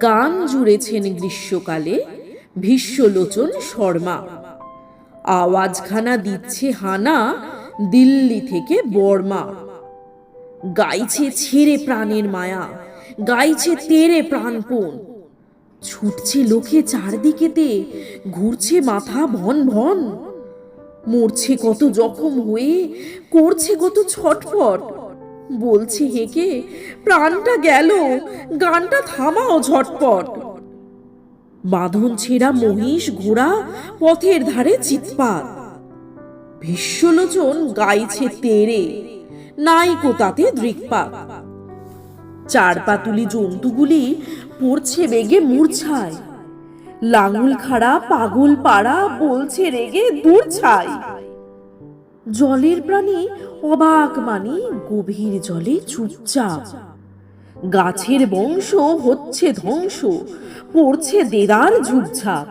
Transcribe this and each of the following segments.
গান জুড়েছেন গ্রীষ্মকালে ভীষ্মলোচন শর্মা। আওয়াজখানা দিচ্ছে হানা দিল্লি থেকে বর্মা। গাইছে ছেড়ে প্রাণের মায়া, গাইছে তেরে প্রাণপণ। ছুটছে লোকে চারদিকেতে, ঘুরছে মাথা ভন ভন। মরছে কত জখম হয়ে, করছে কত ছটফট। বলছে হেকে প্রাণটা গেল, গানটা থামাও ঝটপট। বাঁধন ছেঁড়া মহিষ ঘোড়া পথের ধারে চিৎপাত। ভীষ্মলোচন গাইছে তেরে নাইকো তাতে দৃকপাত। চার পাতুলি জন্তুগুলি পড়ছে বেগে মূর্ছায়। লাঙুল খাড়া পাগল পাড়া বলছে রেগে দূর ছাই জলের প্রাণী অবাক মানে গভীর জলে চুপচাপ। গাছের বংশ হচ্ছে ধ্বংস, পড়ছে দেদার ঝুপঝাপ।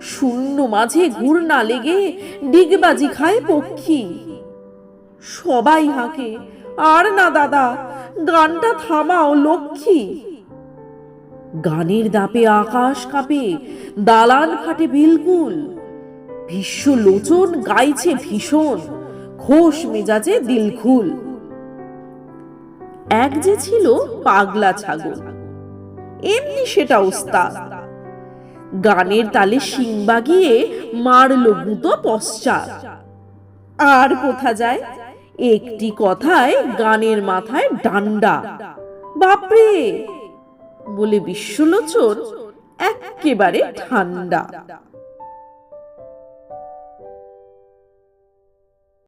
শূন্য মাঝে ঘূর্ণা লেগে ডিগবাজি খায় পক্ষী। সবাই হাঁকে, আর না দাদা, গানটা থামাও লক্ষ্মী। গানের দাপে আকাশ কাঁপে, দালান ফাটে বিলকুল। ভীষ্ম লোচন গাইছে ভীষণ। খোশ মেজাজে দিলখুল। এক যে ছিল পাগলা ছাগল। এমনি সেটা ওস্তাদ। গানের তালে শিং বাগিয়ে মারল গুঁতো পশ্চাৎ। আর কোথা যায়? একটি কথায় গানের মাথায় ডান্ডা। বাপরে! বলে বিশ্বলোচন একেবারে ঠান্ডা।